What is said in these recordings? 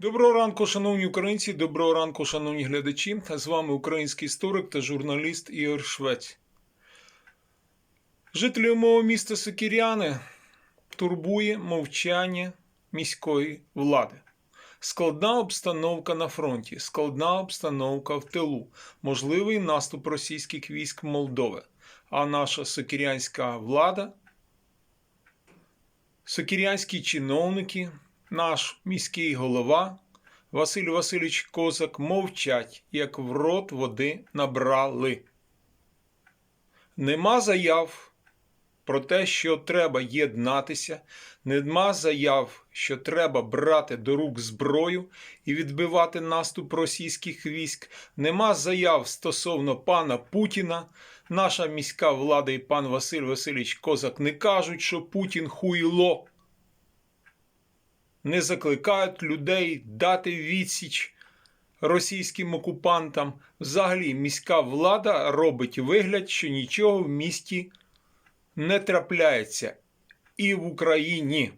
Доброго ранку, шановні українці, доброго ранку, шановні глядачі. З вами український історик та журналіст Ігор Швець. Жителів мого міста Сокіряни турбує мовчання міської влади. Складна обстановка на фронті, складна обстановка в тилу, можливий наступ російських військ Молдови. А наша сокірянська влада, сокірянські чиновники, наш міський голова Василь Васильович Козак мовчать, як в рот води набрали. Нема заяв про те, що треба єднатися, нема заяв, що треба брати до рук зброю і відбивати наступ російських військ, нема заяв стосовно пана Путіна. Наша міська влада і пан Василь Васильович Козак не кажуть, що Путін хуйло не закликають людей дати відсіч російським окупантам. Взагалі, міська влада робить вигляд, що нічого в місті не трапляється і в Україні.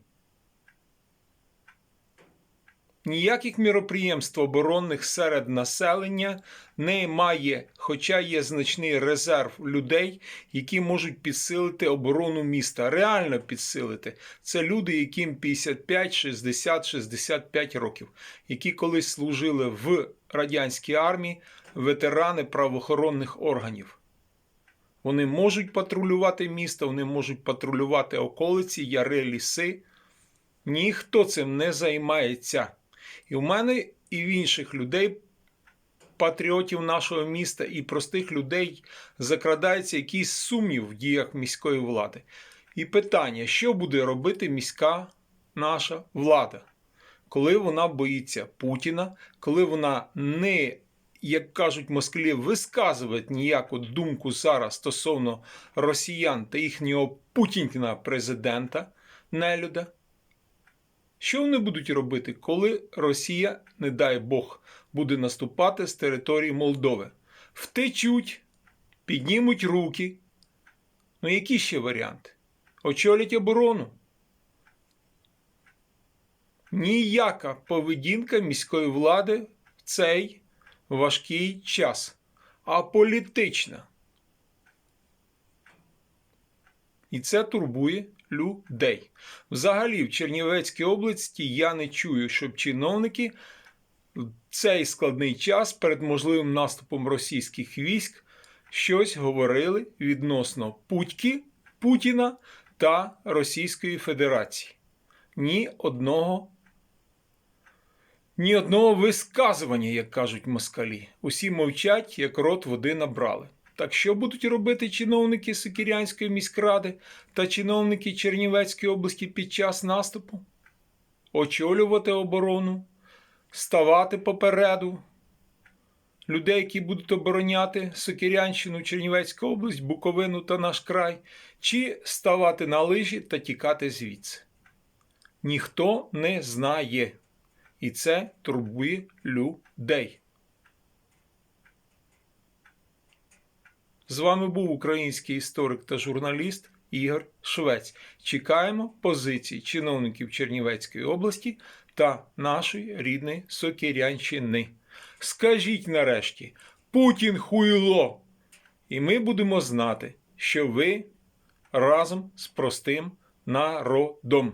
Ніяких міроприємств оборонних серед населення немає, хоча є значний резерв людей, які можуть підсилити оборону міста. Реально підсилити. Це люди, яким 55, 60, 65 років, які колись служили в радянській армії, ветерани правоохоронних органів. Вони можуть патрулювати місто, вони можуть патрулювати околиці, яри, ліси. Ніхто цим не займається. І в мене, і в інших людей, патріотів нашого міста і простих людей закрадається якийсь сумнів в діях міської влади. І питання, що буде робити міська наша влада, коли вона боїться Путіна, коли вона не, як кажуть москалі, висказує ніяку думку зараз стосовно росіян та їхнього Путіна президента нелюда. Що вони будуть робити, коли Росія, не дай Бог, буде наступати з території Молдови? Втечуть, піднімуть руки. Ну, які ще варіанти? Очолять оборону. Ніяка поведінка міської влади в цей важкий час, а політична. І це турбує людей. Взагалі, в Чернівецькій області я не чую, щоб чиновники в цей складний час перед можливим наступом російських військ щось говорили відносно Путьки, Путіна та Російської Федерації. Ні одного. Ні одного висказування, як кажуть москалі. Усі мовчать, як рот води набрали. Так що будуть робити чиновники Сокірянської міськради та чиновники Чернівецької області під час наступу? Очолювати оборону, ставати попереду людей, які будуть обороняти Сокірянщину, Чернівецьку область, Буковину та наш край, чи ставати на лижі та тікати звідси? Ніхто не знає. І це турбує людей. З вами був український історик та журналіст Ігор Швець. Чекаємо позицій чиновників Чернівецької області та нашої рідної Сокірянщини. Скажіть нарешті, Путін хуйло! І ми будемо знати, що ви разом з простим народом.